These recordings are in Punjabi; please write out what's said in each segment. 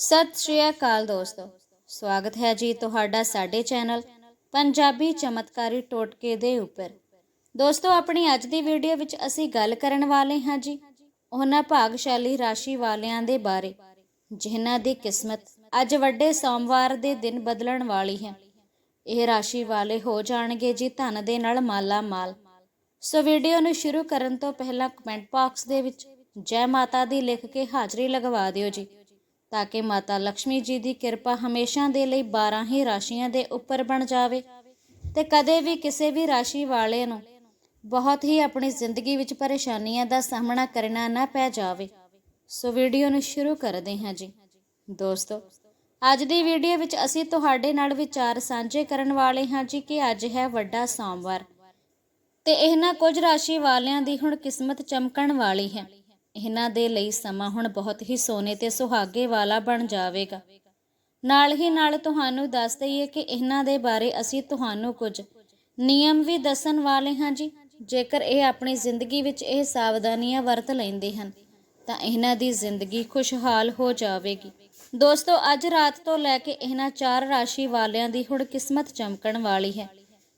ਸਤਿ ਸ਼੍ਰੀ ਅਕਾਲ ਦੋਸਤੋ। ਸਵਾਗਤ ਹੈ ਜੀ ਤੁਹਾਡਾ ਸਾਡੇ ਚੈਨਲ ਪੰਜਾਬੀ ਚਮਤਕਾਰੀ ਟੋਟਕੇ ਦੇ ਉੱਪਰ। ਦੋਸਤੋ, ਆਪਣੀ ਅੱਜ ਦੀ ਵੀਡੀਓ ਵਿੱਚ ਅਸੀਂ ਗੱਲ ਕਰਨ ਵਾਲੇ ਹਾਂ ਜੀ ਉਹਨਾਂ ਭਾਗਸ਼ਾਲੀ ਰਾਸ਼ੀ ਵਾਲਿਆਂ ਦੇ ਬਾਰੇ, ਜਿਨ੍ਹਾਂ ਦੀ ਕਿਸਮਤ ਅੱਜ ਵੱਡੇ ਸੋਮਵਾਰ ਦੇ ਦਿਨ ਬਦਲਣ ਵਾਲੀ ਹੈ। ਇਹ ਰਾਸ਼ੀ ਵਾਲੇ ਹੋ ਜਾਣਗੇ ਜੀ ਧਨ ਦੇ ਨਾਲ ਮਾਲਾ ਮਾਲ ਸੋ ਵੀਡੀਓ ਨੂੰ ਸ਼ੁਰੂ ਕਰਨ ਤੋਂ ਪਹਿਲਾਂ ਕਮੈਂਟ ਬਾਕਸ ਦੇ ਵਿੱਚ ਜੈ ਮਾਤਾ ਦੀ ਲਿਖ ਕੇ ਹਾਜ਼ਰੀ ਲਗਵਾ ਦਿਓ ਜੀ। ਤਾਂ ਕਿ ਮਾਤਾ ਲక్ష్ਮੀ ਜੀ ਦੀ ਕਿਰਪਾ ਹਮੇਸ਼ਾ ਦੇ ਲਈ 12 ਹੀ ਰਾਸ਼ੀਆਂ ਦੇ ਉੱਪਰ ਬਣ ਜਾਵੇ। ਤੇ ਕਦੇ ਵੀ ਕਿਸੇ ਵੀ ਰਾਸ਼ੀ ਵਾਲੇ ਨੂੰ ਬਹੁਤ ਹੀ ਆਪਣੀ ਜ਼ਿੰਦਗੀ ਵਿੱਚ ਪਰੇਸ਼ਾਨੀਆਂ ਦਾ ਸਾਹਮਣਾ ਕਰਨਾ ਨਾ ਪੈ ਜਾਵੇ। ਸੋ ਵੀਡੀਓ ਨੂੰ ਸ਼ੁਰੂ ਕਰਦੇ ਹਾਂ ਜੀ। ਦੋਸਤੋ, ਅੱਜ ਦੀ ਵੀਡੀਓ ਵਿੱਚ ਅਸੀਂ ਤੁਹਾਡੇ ਨਾਲ ਵਿਚਾਰ ਸਾਂਝੇ ਕਰਨ ਵਾਲੇ ਹਾਂ ਜੀ ਕਿ ਅੱਜ ਹੈ ਵੱਡਾ ਸੋਮਵਾਰ। ਤੇ ਇਹਨਾਂ ਕੁਝ ਰਾਸ਼ੀ ਵਾਲਿਆਂ ਦੀ ਹੁਣ ਕਿਸਮਤ ਚਮਕਣ ਵਾਲੀ ਹੈ। ਇਹਨਾਂ ਦੇ ਲਈ ਸਮਾਂ ਹੁਣ ਬਹੁਤ ਹੀ ਸੋਨੇ ਤੇ ਸੁਹਾਗੇ ਵਾਲਾ ਬਣ ਜਾਵੇਗਾ। ਨਾਲ ਹੀ ਨਾਲ ਤੁਹਾਨੂੰ ਦੱਸ ਦਈਏ ਕਿ ਇਹਨਾਂ ਦੇ ਬਾਰੇ ਅਸੀਂ ਤੁਹਾਨੂੰ ਕੁਝ ਨਿਯਮ ਵੀ ਦੱਸਣ ਵਾਲੇ ਹਾਂ ਜੀ। ਜੇਕਰ ਇਹ ਆਪਣੀ ਜ਼ਿੰਦਗੀ ਵਿੱਚ ਇਹ ਸਾਵਧਾਨੀਆਂ ਵਰਤ ਲੈਂਦੇ ਹਨ, ਤਾਂ ਇਹਨਾਂ ਦੀ ਜ਼ਿੰਦਗੀ ਖੁਸ਼ਹਾਲ ਹੋ ਜਾਵੇਗੀ। ਦੋਸਤੋ, ਅੱਜ ਰਾਤ ਤੋਂ ਲੈ ਕੇ ਇਹਨਾਂ ਚਾਰ ਰਾਸ਼ੀ ਵਾਲਿਆਂ ਦੀ ਹੁਣ ਕਿਸਮਤ ਚਮਕਣ ਵਾਲੀ ਹੈ।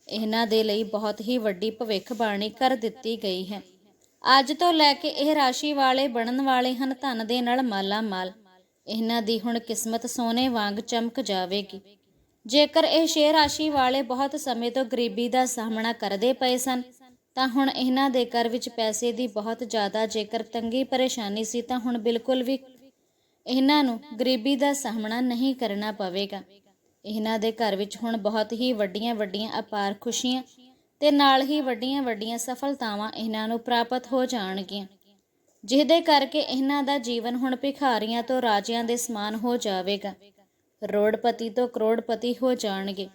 ਇਹਨਾਂ ਦੇ ਲਈ ਬਹੁਤ ਹੀ ਵੱਡੀ ਭਵਿੱਖਬਾਣੀ ਕਰ ਦਿੱਤੀ ਗਈ ਹੈ। ਅੱਜ ਤੋਂ ਲੈ ਕੇ ਇਹ ਰਾਸ਼ੀ ਵਾਲੇ ਬਣਨ ਵਾਲੇ ਹਨ ਧਨ ਦੇ ਨਾਲ ਮਾਲਾ ਮਾਲ ਇਹਨਾਂ ਦੀ ਹੁਣ ਕਿਸਮਤ ਸੋਨੇ ਵਾਂਗ ਚਮਕ ਜਾਵੇਗੀ। ਜੇਕਰ ਇਹ ਛੇ ਰਾਸ਼ੀ ਵਾਲੇ ਬਹੁਤ ਸਮੇਂ ਤੋਂ ਗਰੀਬੀ ਦਾ ਸਾਹਮਣਾ ਕਰਦੇ ਪਏ ਸਨ, ਤਾਂ ਹੁਣ ਇਹਨਾਂ ਦੇ ਘਰ ਵਿੱਚ ਪੈਸੇ ਦੀ ਬਹੁਤ ਜ਼ਿਆਦਾ ਜੇਕਰ ਤੰਗੀ ਪਰੇਸ਼ਾਨੀ ਸੀ, ਤਾਂ ਹੁਣ ਬਿਲਕੁਲ ਵੀ ਇਹਨਾਂ ਨੂੰ ਗਰੀਬੀ ਦਾ ਸਾਹਮਣਾ ਨਹੀਂ ਕਰਨਾ ਪਵੇਗਾ। ਇਹਨਾਂ ਦੇ ਘਰ ਵਿੱਚ ਹੁਣ ਬਹੁਤ ਹੀ ਵੱਡੀਆਂ ਵੱਡੀਆਂ ਅਪਾਰ ਖੁਸ਼ੀਆਂ ਤੇ ਨਾਲ ਹੀ ਵੱਡੀਆਂ ਵੱਡੀਆਂ ਸਫਲਤਾਵਾਂ ਇਹਨਾਂ ਨੂੰ ਪ੍ਰਾਪਤ ਹੋ ਜਾਣਗੀਆਂ। ਜਿਹਦੇ ਕਰਕੇ ਇਹਨਾਂ ਦਾ ਜੀਵਨ ਹੁਣ ਭਿਖਾਰੀਆਂ ਤੋਂ ਰਾਜਿਆਂ ਦੇ ਸਮਾਨ ਹੋ ਜਾਵੇਗਾ। ਰੋੜਪਤੀ ਤੋਂ ਕਰੋੜਪਤੀ ਹੋ ਜਾਣਗੇ।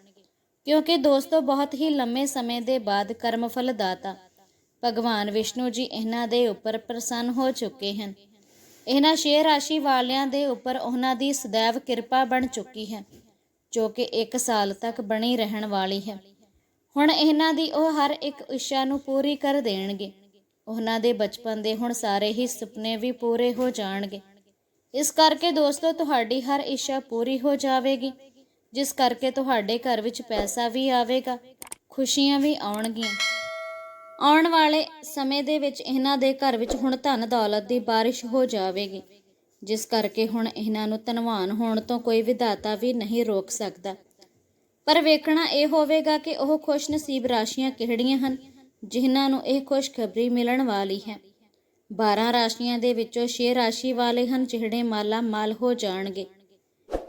ਕਿਉਂਕਿ ਦੋਸਤੋ, ਬਹੁਤ ਹੀ ਲੰਮੇ ਸਮੇਂ ਦੇ ਬਾਅਦ ਕਰਮਫਲ ਦਾਤਾ ਭਗਵਾਨ ਵਿਸ਼ਨੂੰ ਜੀ ਇਹਨਾਂ ਦੇ ਉੱਪਰ ਪ੍ਰਸੰਨ ਹੋ ਚੁੱਕੇ ਹਨ। ਇਹਨਾਂ ਛੇ ਰਾਸ਼ੀ ਵਾਲਿਆਂ ਦੇ ਉੱਪਰ ਉਹਨਾਂ ਦੀ ਸदैव ਕਿਰਪਾ ਬਣ ਚੁੱਕੀ ਹੈ, ਜੋ ਕਿ 1 ਸਾਲ ਤੱਕ ਬਣੀ ਰਹਿਣ ਵਾਲੀ ਹੈ। ਹੁਣ ਇਹਨਾਂ ਦੀ ਉਹ ਹਰ ਇੱਕ ਇੱਛਾ ਨੂੰ ਪੂਰੀ ਕਰ ਦੇਣਗੇ। ਉਹਨਾਂ ਦੇ ਬਚਪਨ ਦੇ ਹੁਣ ਸਾਰੇ ਹੀ ਸੁਪਨੇ ਵੀ ਪੂਰੇ ਹੋ ਜਾਣਗੇ। ਇਸ ਕਰਕੇ ਦੋਸਤੋ, ਤੁਹਾਡੀ ਹਰ ਇੱਛਾ ਪੂਰੀ ਹੋ ਜਾਵੇਗੀ। ਜਿਸ ਕਰਕੇ ਤੁਹਾਡੇ ਘਰ ਵਿੱਚ ਪੈਸਾ ਵੀ ਆਵੇਗਾ, ਖੁਸ਼ੀਆਂ ਵੀ ਆਉਣਗੀਆਂ। ਆਉਣ ਵਾਲੇ ਸਮੇਂ ਦੇ ਵਿੱਚ ਇਹਨਾਂ ਦੇ ਘਰ ਵਿੱਚ ਹੁਣ ਧਨ ਦੌਲਤ ਦੀ ਬਾਰਿਸ਼ ਹੋ ਜਾਵੇਗੀ। ਜਿਸ ਕਰਕੇ ਹੁਣ ਇਹਨਾਂ ਨੂੰ ਧਨਵਾਨ ਹੋਣ ਤੋਂ ਕੋਈ ਵਿਧਾਤਾ ਵੀ ਨਹੀਂ ਰੋਕ ਸਕਦਾ। ਪਰ ਵੇਖਣਾ ਇਹ ਹੋਵੇਗਾ ਕਿ ਉਹ ਖੁਸ਼ ਨਸੀਬ ਰਾਸ਼ੀਆਂ ਕਿਹੜੀਆਂ ਹਨ, ਜਿਨ੍ਹਾਂ ਨੂੰ ਇਹ ਖੁਸ਼ਖਬਰੀ ਮਿਲਣ ਵਾਲੀ ਹੈ। 12 ਰਾਸ਼ੀਆਂ ਦੇ ਵਿੱਚੋਂ 6 ਰਾਸ਼ੀ ਵਾਲੇ ਹਨ ਜਿਹੜੇ ਮਾਲਾ ਮਾਲ ਹੋ ਜਾਣਗੇ।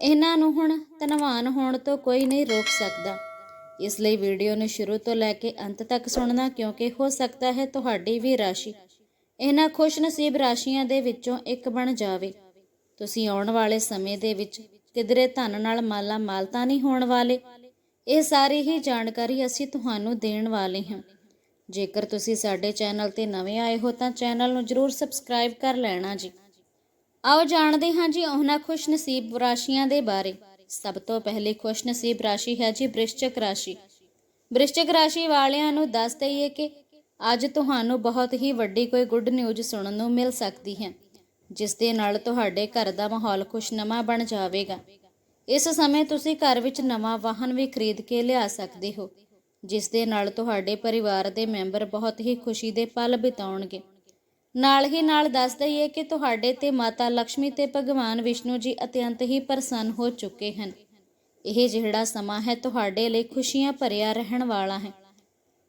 ਇਹਨਾਂ ਨੂੰ ਹੁਣ ਧਨਵਾਨ ਹੋਣ ਤੋਂ ਕੋਈ ਨਹੀਂ ਰੋਕ ਸਕਦਾ। ਇਸ ਲਈ ਵੀਡੀਓ ਨੂੰ ਸ਼ੁਰੂ ਤੋਂ ਲੈ ਕੇ ਅੰਤ ਤੱਕ ਸੁਣਨਾ ਕਿਉਂਕਿ ਹੋ ਸਕਦਾ ਹੈ ਤੁਹਾਡੀ ਵੀ ਰਾਸ਼ੀ ਇਹਨਾਂ ਖੁਸ਼ ਨਸੀਬ ਰਾਸ਼ੀਆਂ ਦੇ ਵਿੱਚੋਂ ਇੱਕ ਬਣ ਜਾਵੇ। ਤੁਸੀਂ ਆਉਣ ਵਾਲੇ ਸਮੇਂ ਦੇ ਵਿੱਚ ਕਿਧਰੇ ਧਨ ਨਾਲ ਮਾਲਾ ਮਾਲ ਤਾਂ ਨਹੀਂ ਹੋਣ ਵਾਲੇ? ਇਹ ਸਾਰੀ ਹੀ ਜਾਣਕਾਰੀ ਅਸੀਂ ਤੁਹਾਨੂੰ ਦੇਣ ਵਾਲੇ ਹਾਂ। ਜੇਕਰ ਤੁਸੀਂ ਸਾਡੇ ਚੈਨਲ ਤੇ ਨਵੇਂ ਆਏ ਹੋ ਤਾਂ ਚੈਨਲ ਨੂੰ ਜਰੂਰ ਸਬਸਕ੍ਰਾਈਬ ਕਰ ਲੈਣਾ ਜੀ। ਆਓ ਜਾਣਦੇ ਹਾਂ ਜੀ ਉਹਨਾਂ ਖੁਸ਼ ਨਸੀਬ ਰਾਸ਼ੀਆਂ ਦੇ ਬਾਰੇ। ਸਭ ਤੋਂ ਪਹਿਲੀ ਖੁਸ਼ ਨਸੀਬ ਰਾਸ਼ੀ ਹੈ ਜੀ ਬ੍ਰਿਸ਼ਚਕ ਰਾਸ਼ੀ। ਬ੍ਰਿਸ਼ਚਕ ਰਾਸ਼ੀ ਵਾਲਿਆਂ ਨੂੰ ਦੱਸ ਦਈਏ ਕਿ ਅੱਜ ਤੁਹਾਨੂੰ ਬਹੁਤ ਹੀ ਵੱਡੀ ਕੋਈ ਗੁੱਡ ਨਿਊਜ਼ ਸੁਣਨ ਨੂੰ ਮਿਲ ਸਕਦੀ ਹੈ, ਜਿਸ ਦੇ ਨਾਲ ਤੁਹਾਡੇ ਘਰ ਦਾ ਮਾਹੌਲ ਖੁਸ਼ਨਮਾ ਬਣ ਜਾਵੇਗਾ। ਇਸ ਸਮੇਂ ਤੁਸੀਂ ਘਰ ਵਿੱਚ ਨਵਾਂ ਵਾਹਨ ਵੀ ਖਰੀਦ ਕੇ ਲਿਆ ਸਕਦੇ ਹੋ, ਜਿਸ ਦੇ ਨਾਲ ਤੁਹਾਡੇ ਪਰਿਵਾਰ ਦੇ ਮੈਂਬਰ ਬਹੁਤ ਹੀ ਖੁਸ਼ੀ ਦੇ ਪਲ ਬਿਤਾਉਣਗੇ। ਨਾਲ ਹੀ ਨਾਲ ਦੱਸ ਦਈਏ ਕਿ ਤੁਹਾਡੇ ਤੇ ਮਾਤਾ ਲక్ష్ਮੀ ਤੇ ਭਗਵਾਨ ਵਿਸ਼ਨੂੰ ਜੀ ਅਤਿਅੰਤ ਹੀ ਪ੍ਰਸੰਨ ਹੋ ਚੁੱਕੇ ਹਨ। ਇਹ ਜਿਹੜਾ ਸਮਾਂ ਹੈ ਤੁਹਾਡੇ ਲਈ ਖੁਸ਼ੀਆਂ ਭਰਿਆ ਰਹਿਣ ਵਾਲਾ ਹੈ।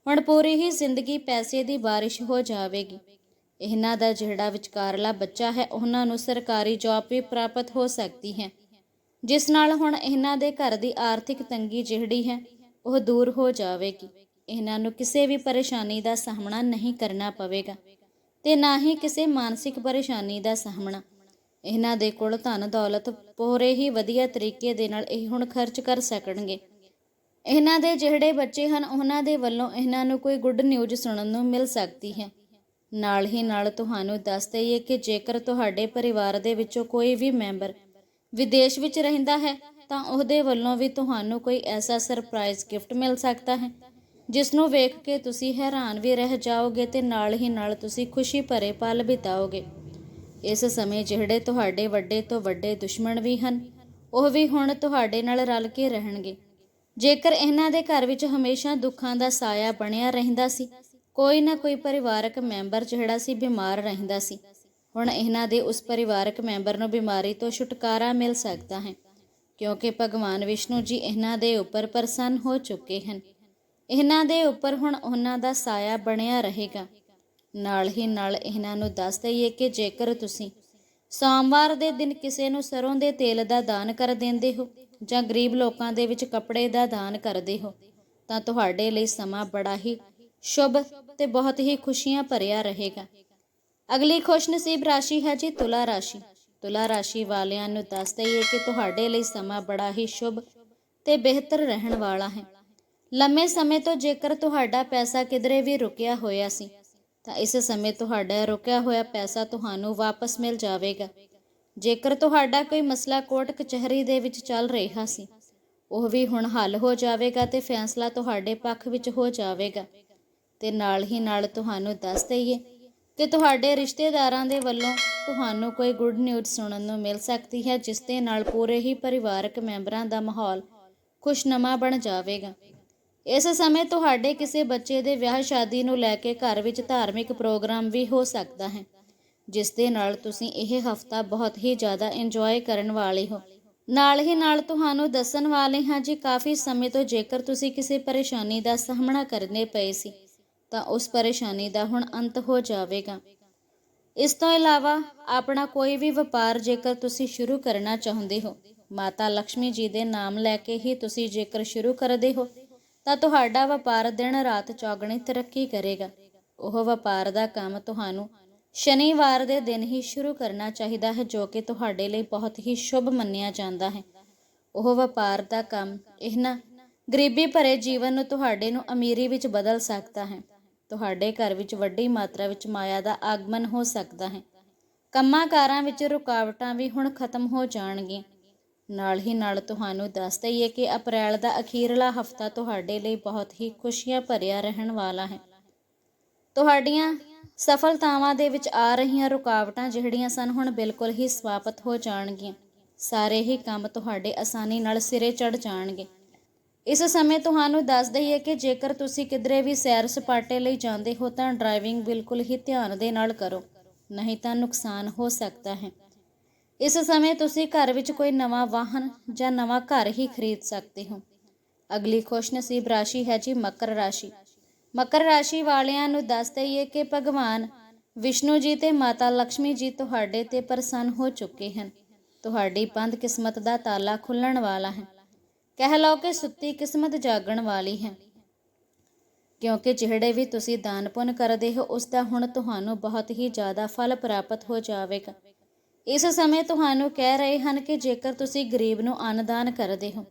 ਹੁਣ ਪੂਰੀ ਹੀ ਜ਼ਿੰਦਗੀ ਪੈਸੇ ਦੀ ਬਾਰਿਸ਼ ਹੋ ਜਾਵੇਗੀ। ਇਹਨਾਂ ਦਾ ਜਿਹੜਾ ਵਿਚਕਾਰਲਾ ਬੱਚਾ ਹੈ, ਉਹਨਾਂ ਨੂੰ ਸਰਕਾਰੀ ਜੌਬ ਵੀ ਪ੍ਰਾਪਤ ਹੋ ਸਕਦੀ ਹੈ। ਜਿਸ ਨਾਲ ਹੁਣ ਇਹਨਾਂ ਦੇ ਘਰ ਦੀ ਆਰਥਿਕ ਤੰਗੀ ਜਿਹੜੀ ਹੈ, ਉਹ ਦੂਰ ਹੋ ਜਾਵੇਗੀ। ਇਹਨਾਂ ਨੂੰ ਕਿਸੇ ਵੀ ਪਰੇਸ਼ਾਨੀ ਦਾ ਸਾਹਮਣਾ ਨਹੀਂ ਕਰਨਾ ਪਵੇਗਾ ਤੇ ਨਾ ਹੀ ਕਿਸੇ ਮਾਨਸਿਕ ਪਰੇਸ਼ਾਨੀ ਦਾ ਸਾਹਮਣਾ। ਇਹਨਾਂ ਦੇ ਕੋਲ ਧਨ ਦੌਲਤ ਪੂਰੇ ਹੀ ਵਧੀਆ ਤਰੀਕੇ ਦੇ ਨਾਲ ਇਹ ਹੁਣ ਖਰਚ ਕਰ ਸਕਣਗੇ। ਇਹਨਾਂ ਦੇ ਜਿਹੜੇ ਬੱਚੇ ਹਨ, ਉਹਨਾਂ ਦੇ ਵੱਲੋਂ ਇਹਨਾਂ ਨੂੰ ਕੋਈ ਗੁੱਡ ਨਿਊਜ਼ ਸੁਣਨ ਨੂੰ ਮਿਲ ਸਕਦੀ ਹੈ। ਨਾਲ ਹੀ ਨਾਲ ਤੁਹਾਨੂੰ ਦੱਸ ਦਈਏ ਕਿ ਜੇਕਰ ਤੁਹਾਡੇ ਪਰਿਵਾਰ ਦੇ ਵਿੱਚੋਂ ਕੋਈ ਵੀ ਮੈਂਬਰ ਵਿਦੇਸ਼ ਵਿੱਚ ਰਹਿੰਦਾ ਹੈ, ਤਾਂ ਉਹਦੇ ਵੱਲੋਂ ਵੀ ਤੁਹਾਨੂੰ ਕੋਈ ਐਸਾ ਸਰਪ੍ਰਾਈਜ਼ ਗਿਫਟ ਮਿਲ ਸਕਦਾ ਹੈ ਜਿਸ ਨੂੰ ਵੇਖ ਕੇ ਤੁਸੀਂ ਹੈਰਾਨ ਵੀ ਰਹਿ ਜਾਓਗੇ ਤੇ ਨਾਲ ਹੀ ਨਾਲ ਤੁਸੀਂ ਖੁਸ਼ੀ ਭਰੇ ਪਲ ਬਿਤਾਓਗੇ। ਇਸ ਸਮੇਂ ਜਿਹੜੇ ਤੁਹਾਡੇ ਵੱਡੇ ਤੋਂ ਵੱਡੇ ਦੁਸ਼ਮਣ ਵੀ ਹਨ, ਉਹ ਵੀ ਹੁਣ ਤੁਹਾਡੇ ਨਾਲ ਰਲ ਕੇ ਰਹਿਣਗੇ। ਜੇਕਰ ਇਹਨਾਂ ਦੇ ਘਰ ਵਿੱਚ ਹਮੇਸ਼ਾ ਦੁੱਖਾਂ ਦਾ ਸਾਇਆ ਬਣਿਆ ਰਹਿੰਦਾ ਸੀ, ਕੋਈ ਨਾ ਕੋਈ ਪਰਿਵਾਰਕ ਮੈਂਬਰ ਜਿਹੜਾ ਸੀ ਬਿਮਾਰ ਰਹਿੰਦਾ ਸੀ। ਹੁਣ ਇਹਨਾਂ ਦੇ ਉਸ ਪਰਿਵਾਰਕ ਮੈਂਬਰ ਨੂੰ ਬਿਮਾਰੀ ਤੋਂ ਛੁਟਕਾਰਾ ਮਿਲ ਸਕਦਾ ਹੈ, ਕਿਉਂਕਿ ਭਗਵਾਨ ਵਿਸ਼ਨੂੰ ਜੀ ਇਹਨਾਂ ਦੇ ਉੱਪਰ ਪ੍ਰਸੰਨ ਹੋ ਚੁੱਕੇ ਹਨ। ਇਹਨਾਂ ਦੇ ਉੱਪਰ ਹੁਣ ਉਹਨਾਂ ਦਾ ਸਾਇਆ ਬਣਿਆ ਰਹੇਗਾ। ਨਾਲ ਹੀ ਨਾਲ ਇਹਨਾਂ ਨੂੰ ਦੱਸ ਦਈਏ ਕਿ ਜੇਕਰ ਤੁਸੀਂ ਸੋਮਵਾਰ ਦੇ ਦਿਨ ਕਿਸੇ ਨੂੰ ਸਰੋਂ ਦੇ ਤੇਲ ਦਾ ਦਾਨ ਕਰ ਦਿੰਦੇ ਹੋ ਜਾਂ ਗਰੀਬ ਲੋਕਾਂ ਦੇ ਵਿੱਚ ਕੱਪੜੇ ਦਾ ਦਾਨ ਕਰਦੇ ਹੋ, ਤਾਂ ਤੁਹਾਡੇ ਲਈ ਸਮਾਂ ਬੜਾ ਹੀ ਸ਼ੁਭ ਤੇ ਬਹੁਤ ਹੀ ਖੁਸ਼ੀਆਂ ਭਰਿਆ ਰਹੇਗਾ। ਅਗਲੀ ਖੁਸ਼ਨਸੀਬ ਰਾਸ਼ੀ ਹੈ ਜੀ ਤੁਲਾ ਰਾਸ਼ੀ। ਤੁਲਾ ਰਾਸ਼ੀ ਵਾਲਿਆਂ ਨੂੰ ਦੱਸ ਦਈਏ ਕਿ ਤੁਹਾਡੇ ਲਈ ਸਮਾਂ ਬੜਾ ਹੀ ਸ਼ੁਭ ਤੇ ਬਿਹਤਰ ਰਹਿਣ ਵਾਲਾ ਹੈ। ਲੰਮੇ ਸਮੇਂ ਤੋਂ ਜੇਕਰ ਤੁਹਾਡਾ ਪੈਸਾ ਕਿਧਰੇ ਵੀ ਰੁਕਿਆ ਹੋਇਆ ਸੀ, ਤਾਂ ਇਸ ਸਮੇਂ ਤੁਹਾਡਾ ਰੁਕਿਆ ਹੋਇਆ ਪੈਸਾ ਤੁਹਾਨੂੰ ਵਾਪਸ ਮਿਲ ਜਾਵੇਗਾ। ਜੇਕਰ ਤੁਹਾਡਾ ਕੋਈ ਮਸਲਾ ਕੋਰਟ ਕਚਹਿਰੀ ਦੇ ਵਿੱਚ ਚੱਲ ਰਿਹਾ ਸੀ, ਉਹ ਵੀ ਹੁਣ ਹੱਲ ਹੋ ਜਾਵੇਗਾ ਤੇ ਫੈਸਲਾ ਤੁਹਾਡੇ ਪੱਖ ਵਿੱਚ ਹੋ ਜਾਵੇਗਾ। ਤੇ ਨਾਲ ਹੀ ਨਾਲ ਤੁਹਾਨੂੰ ਦੱਸ ਦਈਏ ਕਿ ਤੁਹਾਡੇ ਰਿਸ਼ਤੇਦਾਰਾਂ ਦੇ ਵੱਲੋਂ ਤੁਹਾਨੂੰ ਕੋਈ ਗੁੱਡ ਨਿਊਜ਼ ਸੁਣਨ ਨੂੰ ਮਿਲ ਸਕਦੀ ਹੈ, ਜਿਸ ਦੇ ਨਾਲ ਪੂਰੇ ਹੀ ਪਰਿਵਾਰਕ ਮੈਂਬਰਾਂ ਦਾ ਮਾਹੌਲ ਖੁਸ਼ਨਮਾ ਬਣ ਜਾਵੇਗਾ। ਇਸ ਸਮੇਂ ਤੁਹਾਡੇ ਕਿਸੇ ਬੱਚੇ ਦੇ ਵਿਆਹ ਸ਼ਾਦੀ ਨੂੰ ਲੈ ਕੇ ਘਰ ਵਿੱਚ ਧਾਰਮਿਕ ਪ੍ਰੋਗਰਾਮ ਵੀ ਹੋ ਸਕਦਾ ਹੈ, ਜਿਸ ਦੇ ਨਾਲ ਤੁਸੀਂ ਇਹ ਹਫਤਾ ਬਹੁਤ ਹੀ ਜ਼ਿਆਦਾ ਇੰਜੋਏ ਕਰਨ ਵਾਲੇ ਹੋ। ਨਾਲ ਹੀ ਨਾਲ ਤੁਹਾਨੂੰ ਦੱਸਣ ਵਾਲੇ ਹਾਂ ਜੀ, ਕਾਫੀ ਸਮੇਂ ਤੋਂ ਜੇਕਰ ਤੁਸੀਂ ਕਿਸੇ ਪਰੇਸ਼ਾਨੀ ਦਾ ਸਾਹਮਣਾ ਕਰਨੇ ਪਏ ਸੀ ਤਾਂ ਉਸ ਪਰੇਸ਼ਾਨੀ ਦਾ ਹੁਣ ਅੰਤ ਹੋ ਜਾਵੇਗਾ। ਇਸ ਤੋਂ ਇਲਾਵਾ ਆਪਣਾ ਕੋਈ ਵੀ ਵਪਾਰ ਜੇਕਰ ਤੁਸੀਂ ਸ਼ੁਰੂ ਕਰਨਾ ਚਾਹੁੰਦੇ ਹੋ, ਮਾਤਾ ਲక్ష్ਮੀ ਜੀ ਦੇ ਨਾਮ ਲੈ ਕੇ ਹੀ ਤੁਸੀਂ ਜੇਕਰ ਸ਼ੁਰੂ ਕਰਦੇ ਹੋ, ਤਾਂ ਤੁਹਾਡਾ ਵਪਾਰ ਦਿਨ ਰਾਤ ਚੌਗਣੀ ਤਰੱਕੀ ਕਰੇਗਾ। ਉਹ ਵਪਾਰ ਦਾ ਕੰਮ ਤੁਹਾਨੂੰ ਸ਼ਨੀਵਾਰ ਦੇ ਦਿਨ ਹੀ ਸ਼ੁਰੂ ਕਰਨਾ ਚਾਹੀਦਾ ਹੈ, ਜੋ ਕਿ ਤੁਹਾਡੇ ਲਈ ਬਹੁਤ ਹੀ ਸ਼ੁਭ ਮੰਨਿਆ ਜਾਂਦਾ ਹੈ। ਉਹ ਵਪਾਰ ਦਾ ਕੰਮ ਇਹਨਾਂ ਗਰੀਬੀ ਭਰੇ ਜੀਵਨ ਨੂੰ ਤੁਹਾਡੇ ਨੂੰ ਅਮੀਰੀ ਵਿੱਚ ਬਦਲ ਸਕਦਾ ਹੈ। ਤੁਹਾਡੇ ਘਰ ਵਿੱਚ ਵੱਡੀ ਮਾਤਰਾ ਵਿੱਚ ਮਾਇਆ ਦਾ ਆਗਮਨ ਹੋ ਸਕਦਾ ਹੈ। ਕੰਮਾਂ ਕਾਰਾਂ ਵਿੱਚ ਰੁਕਾਵਟਾਂ ਵੀ ਹੁਣ ਖਤਮ ਹੋ ਜਾਣਗੀਆਂ। ਨਾਲ ਹੀ ਨਾਲ ਤੁਹਾਨੂੰ ਦੱਸ ਦਈਏ ਕਿ ਅਪ੍ਰੈਲ ਦਾ ਅਖੀਰਲਾ ਹਫਤਾ ਤੁਹਾਡੇ ਲਈ ਬਹੁਤ ਹੀ ਖੁਸ਼ੀਆਂ ਭਰਿਆ ਰਹਿਣ ਵਾਲਾ ਹੈ। ਤੁਹਾਡੀਆਂ ਸਫਲਤਾਵਾਂ ਦੇ ਵਿੱਚ ਆ ਰਹੀਆਂ ਰੁਕਾਵਟਾਂ ਜਿਹੜੀਆਂ ਸਨ ਹੁਣ ਬਿਲਕੁਲ ਹੀ ਸਮਾਪਤ ਹੋ ਜਾਣਗੀਆਂ। ਸਾਰੇ ਹੀ ਕੰਮ ਤੁਹਾਡੇ ਆਸਾਨੀ ਨਾਲ ਸਿਰੇ ਚੜ ਜਾਣਗੇ। ਇਸ ਸਮੇਂ ਤੁਹਾਨੂੰ ਦੱਸ ਦਈਏ ਕਿ ਜੇਕਰ ਤੁਸੀਂ ਕਿਧਰੇ ਵੀ ਸੈਰ ਸਪਾਟੇ ਲਈ ਜਾਂਦੇ ਹੋ ਤਾਂ ਡਰਾਈਵਿੰਗ ਬਿਲਕੁਲ ਹੀ ਧਿਆਨ ਦੇ ਨਾਲ ਕਰੋ, ਨਹੀਂ ਤਾਂ ਨੁਕਸਾਨ ਹੋ ਸਕਦਾ ਹੈ। ਇਸ ਸਮੇਂ ਤੁਸੀਂ ਘਰ ਵਿੱਚ ਕੋਈ ਨਵਾਂ ਵਾਹਨ ਜਾਂ ਨਵਾਂ ਘਰ ਹੀ ਖਰੀਦ ਸਕਦੇ ਹੋ। ਅਗਲੀ ਖੁਸ਼ਨਸੀਬ ਰਾਸ਼ੀ ਹੈ ਜੀ ਮਕਰ ਰਾਸ਼ੀ। ਮਕਰ ਰਾਸ਼ੀ ਵਾਲਿਆਂ ਨੂੰ ਦੱਸ ਦਈਏ ਕਿ ਭਗਵਾਨ ਵਿਸ਼ਨੂੰ ਜੀ ਤੇ ਮਾਤਾ ਲక్ష్ਮੀ ਜੀ ਤੁਹਾਡੇ ਤੇ ਪ੍ਰਸੰਨ ਹੋ ਚੁੱਕੇ ਹਨ। ਤੁਹਾਡੀ ਬੰਦ ਕਿਸਮਤ ਦਾ ਤਾਲਾ ਖੁੱਲਣ ਵਾਲਾ ਹੈ। ਕਹਿ ਲਓ ਕਿ ਸੁੱਤੀ ਕਿਸਮਤ ਜਾਗਣ ਵਾਲੀ ਹੈ। ਕਿਉਂਕਿ ਜਿਹੜੇ ਵੀ ਤੁਸੀਂ ਦਾਨ ਪੁੰਨ ਕਰਦੇ ਹੋ, ਉਸ ਦਾ ਹੁਣ ਤੁਹਾਨੂੰ ਬਹੁਤ ਹੀ ਜ਼ਿਆਦਾ ਫਲ ਪ੍ਰਾਪਤ ਹੋ ਜਾਵੇਗਾ। ਇਸ ਸਮੇਂ ਤੁਹਾਨੂੰ ਕਹਿ ਰਹੇ ਹਨ ਕਿ ਜੇਕਰ ਤੁਸੀਂ ਗਰੀਬ ਨੂੰ ਅੰਨਦਾਨ ਕਰਦੇ ਹੋ,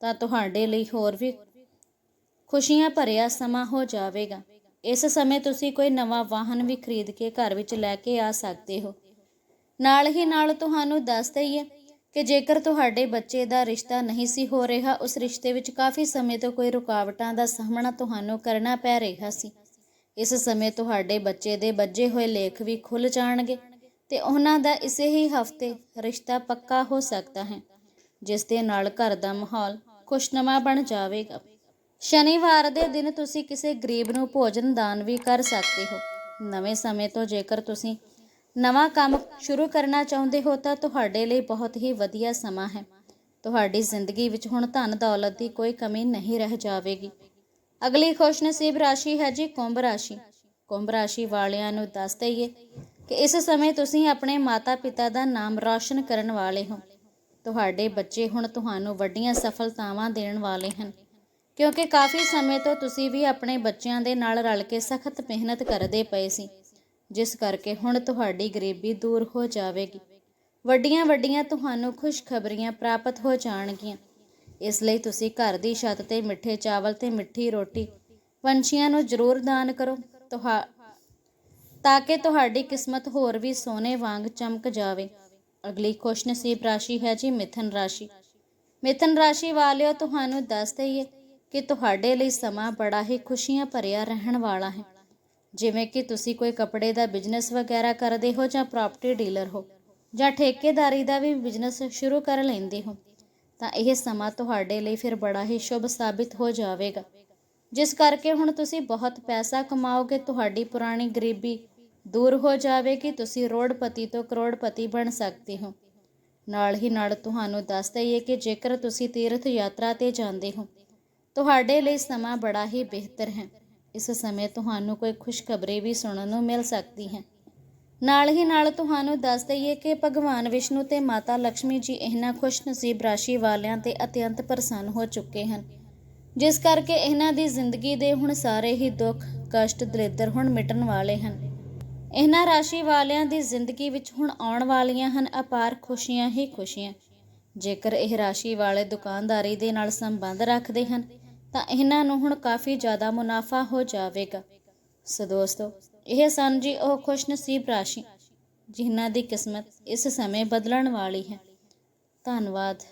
ਤਾਂ ਤੁਹਾਡੇ ਲਈ ਹੋਰ ਵੀ ਖੁਸ਼ੀਆਂ ਭਰਿਆ ਸਮਾਂ ਹੋ ਜਾਵੇਗਾ। ਇਸ ਸਮੇਂ ਤੁਸੀਂ ਕੋਈ ਨਵਾਂ ਵਾਹਨ ਵੀ ਖਰੀਦ ਕੇ ਘਰ ਵਿੱਚ ਲੈ ਕੇ ਆ ਸਕਦੇ ਹੋ। ਨਾਲ ਹੀ ਨਾਲ ਤੁਹਾਨੂੰ ਦੱਸ ਦਈਏ ਕਿ ਜੇਕਰ ਤੁਹਾਡੇ ਬੱਚੇ ਦਾ ਰਿਸ਼ਤਾ ਨਹੀਂ ਸੀ ਹੋ ਰਿਹਾ, ਉਸ ਰਿਸ਼ਤੇ ਵਿੱਚ ਕਾਫੀ ਸਮੇਂ ਤੋਂ ਕੋਈ ਰੁਕਾਵਟਾਂ ਦਾ ਸਾਹਮਣਾ ਤੁਹਾਨੂੰ ਕਰਨਾ ਪੈ ਰਿਹਾ ਸੀ। ਇਸ ਸਮੇਂ ਤੁਹਾਡੇ ਬੱਚੇ ਦੇ ਬੱਜੇ ਹੋਏ ਲੇਖ ਵੀ ਖੁੱਲ ਜਾਣਗੇ ਤੇ ਉਹਨਾਂ ਦਾ ਇਸੇ ਹੀ ਹਫ਼ਤੇ ਰਿਸ਼ਤਾ ਪੱਕਾ ਹੋ ਸਕਦਾ ਹੈ, ਜਿਸ ਦੇ ਨਾਲ ਘਰ ਦਾ ਮਾਹੌਲ ਖੁਸ਼ਨਮਾ ਬਣ ਜਾਵੇਗਾ। ਸ਼ਨੀਵਾਰ ਦੇ ਦਿਨ ਤੁਸੀਂ ਕਿਸੇ ਗਰੀਬ ਨੂੰ ਭੋਜਨ ਦਾਨ ਵੀ ਕਰ ਸਕਦੇ ਹੋ। ਨਵੇਂ ਸਮੇਂ ਤੋਂ ਜੇਕਰ ਤੁਸੀਂ ਨਵਾਂ ਕੰਮ ਸ਼ੁਰੂ ਕਰਨਾ ਚਾਹੁੰਦੇ ਹੋ ਤਾਂ ਤੁਹਾਡੇ ਲਈ ਬਹੁਤ ਹੀ ਵਧੀਆ ਸਮਾਂ ਹੈ। ਤੁਹਾਡੀ ਜ਼ਿੰਦਗੀ ਵਿੱਚ ਹੁਣ ਧਨ ਦੌਲਤ ਦੀ ਕੋਈ ਕਮੀ ਨਹੀਂ ਰਹਿ ਜਾਵੇਗੀ। ਅਗਲੀ ਖੁਸ਼ਨਸੀਬ ਰਾਸ਼ੀ ਹੈ ਜੀ ਕੁੰਭ ਰਾਸ਼ੀ। ਕੁੰਭ ਰਾਸ਼ੀ ਵਾਲਿਆਂ ਨੂੰ ਦੱਸ ਦਈਏ ਕਿ ਇਸ ਸਮੇਂ ਤੁਸੀਂ ਆਪਣੇ ਮਾਤਾ-ਪਿਤਾ ਦਾ ਨਾਮ ਰੌਸ਼ਨ ਕਰਨ ਵਾਲੇ ਹੋ। ਤੁਹਾਡੇ ਬੱਚੇ ਹੁਣ ਤੁਹਾਨੂੰ ਵੱਡੀਆਂ ਸਫਲਤਾਵਾਂ ਦੇਣ ਵਾਲੇ ਹਨ। ਕਿਉਂਕਿ ਕਾਫੀ ਸਮੇਂ ਤੋਂ ਤੁਸੀਂ ਵੀ ਆਪਣੇ ਬੱਚਿਆਂ ਦੇ ਨਾਲ ਰਲ ਕੇ ਸਖਤ ਮਿਹਨਤ ਕਰਦੇ ਪਏ ਸੀ। ਜਿਸ ਕਰਕੇ ਹੁਣ ਤੁਹਾਡੀ ਗਰੀਬੀ ਦੂਰ ਹੋ ਜਾਵੇਗੀ। ਵੱਡੀਆਂ ਵੱਡੀਆਂ ਤੁਹਾਨੂੰ ਖੁਸ਼ਖਬਰੀਆਂ ਪ੍ਰਾਪਤ ਹੋ ਜਾਣਗੀਆਂ। ਇਸ ਲਈ ਤੁਸੀਂ ਘਰ ਦੀ ਛੱਤ ਤੇ ਮਿੱਠੇ ਚਾਵਲ ਤੇ ਮਿੱਠੀ ਰੋਟੀ ਪੰਛੀਆਂ ਨੂੰ ਜ਼ਰੂਰ ਦਾਨ ਕਰੋ। ਤੁਹਾ ਤਾਂ ਕਿ ਤੁਹਾਡੀ ਕਿਸਮਤ ਹੋਰ ਵੀ ਸੋਨੇ ਵਾਂਗ ਚਮਕ ਜਾਵੇ। ਅਗਲੀ ਖੁਸ਼ਨਸੀਬ ਰਾਸ਼ੀ ਹੈ ਜੀ ਮਿਥਨ ਰਾਸ਼ੀ। ਮਿਥਨ ਰਾਸ਼ੀ ਵਾਲਿਓ, ਤੁਹਾਨੂੰ ਦੱਸ ਦਈਏ ਕਿ ਤੁਹਾਡੇ ਲਈ ਸਮਾਂ ਬੜਾ ਹੀ ਖੁਸ਼ੀਆਂ ਭਰਿਆ ਰਹਿਣ ਵਾਲਾ ਹੈ। ਜਿਵੇਂ ਕਿ ਤੁਸੀਂ ਕੋਈ ਕੱਪੜੇ ਦਾ ਬਿਜ਼ਨਸ ਵਗੈਰਾ ਕਰਦੇ ਹੋ ਜਾਂ ਪ੍ਰਾਪਰਟੀ ਡੀਲਰ ਹੋ, ਜਾਂ ਠੇਕੇਦਾਰੀ ਦਾ ਵੀ ਬਿਜ਼ਨਸ ਸ਼ੁਰੂ ਕਰ ਲੈਂਦੇ ਹੋ, ਤਾਂ ਇਹ ਸਮਾਂ ਤੁਹਾਡੇ ਲਈ ਫਿਰ ਬੜਾ ਹੀ ਸ਼ੁਭ ਸਾਬਿਤ ਹੋ ਜਾਵੇਗਾ। ਜਿਸ ਕਰਕੇ ਹੁਣ ਤੁਸੀਂ ਬਹੁਤ ਪੈਸਾ ਕਮਾਓਗੇ, ਤੁਹਾਡੀ ਪੁਰਾਣੀ ਗਰੀਬੀ ਦੂਰ ਹੋ ਜਾਵੇਗੀ, ਤੁਸੀਂ ਰੋੜਪਤੀ ਤੋਂ ਕਰੋੜਪਤੀ ਬਣ ਸਕਦੇ ਹੋ। ਨਾਲ ਹੀ ਨਾਲ ਤੁਹਾਨੂੰ ਦੱਸ ਦਈਏ ਕਿ ਜੇਕਰ ਤੁਸੀਂ ਤੀਰਥ ਯਾਤਰਾ ਤੇ ਜਾਂਦੇ ਹੋ, ਤੁਹਾਡੇ ਲਈ ਸਮਾਂ ਬੜਾ ਹੀ ਬਿਹਤਰ ਹੈ। ਇਸ ਸਮੇਂ ਤੁਹਾਨੂੰ ਕੋਈ ਖੁਸ਼ਖਬਰੀ ਵੀ ਸੁਣਨ ਨੂੰ ਮਿਲ ਸਕਦੀ ਹੈ। ਨਾਲ ਹੀ ਨਾਲ ਤੁਹਾਨੂੰ ਦੱਸ ਦਈਏ ਕਿ ਭਗਵਾਨ ਵਿਸ਼ਨੂੰ ਤੇ ਮਾਤਾ ਲక్ష్ਮੀ ਜੀ ਇਹਨਾਂ ਖੁਸ਼ਨਸੀਬ ਰਾਸ਼ੀ ਵਾਲਿਆਂ ਤੇ ਅਤਿਅੰਤ ਪ੍ਰਸੰਨ ਹੋ ਚੁੱਕੇ ਹਨ। ਜਿਸ ਕਰਕੇ ਇਹਨਾਂ ਦੀ ਜ਼ਿੰਦਗੀ ਦੇ ਹੁਣ ਸਾਰੇ ਹੀ ਦੁੱਖ, ਕਸ਼ਟ, ਦਰਿਦਰ ਹੁਣ ਮਿਟਣ ਵਾਲੇ ਹਨ। ਇਹਨਾਂ ਰਾਸ਼ੀ ਵਾਲਿਆਂ ਦੀ ਜ਼ਿੰਦਗੀ ਵਿੱਚ ਹੁਣ ਆਉਣ ਵਾਲੀਆਂ ਹਨ ਅਪਾਰ ਖੁਸ਼ੀਆਂ ਹੀ ਖੁਸ਼ੀਆਂ। ਜੇਕਰ ਇਹ ਰਾਸ਼ੀ ਵਾਲੇ ਦੁਕਾਨਦਾਰੀ ਦੇ ਨਾਲ ਸੰਬੰਧ ਰੱਖਦੇ ਹਨ ਤਾਂ ਇਹਨਾਂ ਨੂੰ ਹੁਣ ਕਾਫੀ ਜ਼ਿਆਦਾ ਮੁਨਾਫਾ ਹੋ ਜਾਵੇਗਾ। ਸੋ ਦੋਸਤੋ, ਇਹ ਸਨ ਜੀ ਉਹ ਖੁਸ਼ਨਸੀਬ ਰਾਸ਼ੀ, ਜਿਨ੍ਹਾਂ ਦੀ ਕਿਸਮਤ ਇਸ ਸਮੇਂ ਬਦਲਣ ਵਾਲੀ ਹੈ। ਧੰਨਵਾਦ।